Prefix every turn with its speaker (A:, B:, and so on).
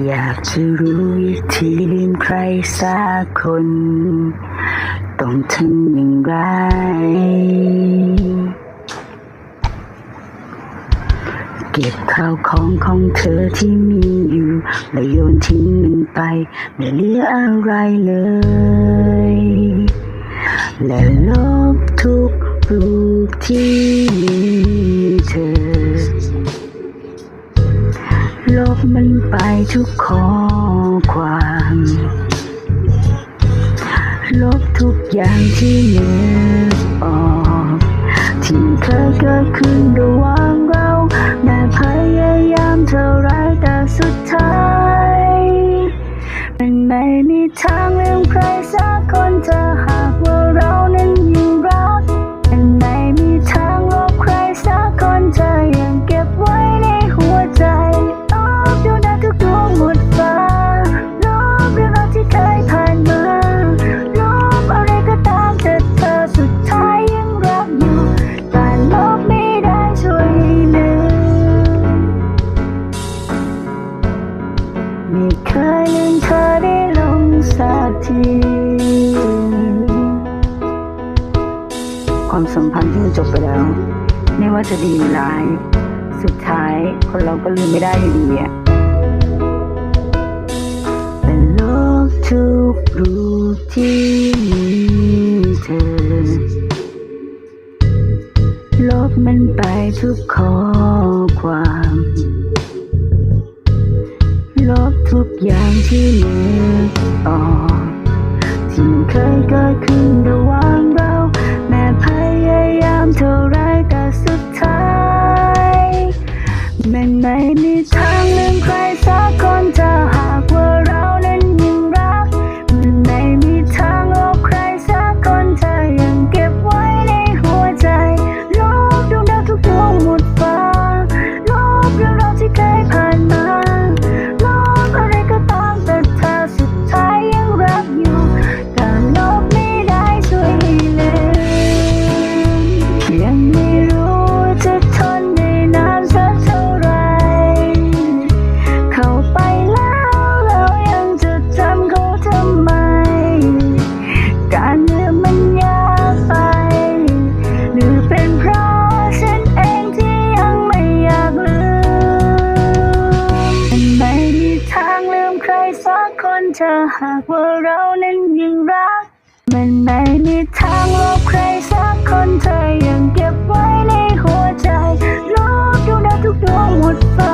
A: อยากจะรู้วิธีลืมใครสักคน ต้องทำอย่างไร เก็บข้าวของของเธอที่มีอยู่และโยนทิ้งมันไป ไม่เหลืออะไรเลย และลบทุกรูปที่มีเธอ ลบมันไปทุกข้อความ ลบทุกอย่างที่นึกออก ที่เคยเกิดขึ้นระหว่างเราแม้พย ทีความสัมพันธ์ที่มันจบไปแล้ว ไม่ว่าจะดีหรือร้าย สุดท้ายคนเราก็ลืมไม่ได้อยู่ดีอะเป็นโลกทุกรูปที่มีเธอลบมันไปทุกข้อความ กอย่างที่มีต่อที่มันเคยเกิดขึ้นระหว่างเรา แม้พยายามเท่าไร ถ้าหากว่าเรานั้นยังรัก มันไม่มีทางลบใครสักคนเธอยังเก็บไว้ในหัวใจลบดวงดาวทุกดวงหมดไป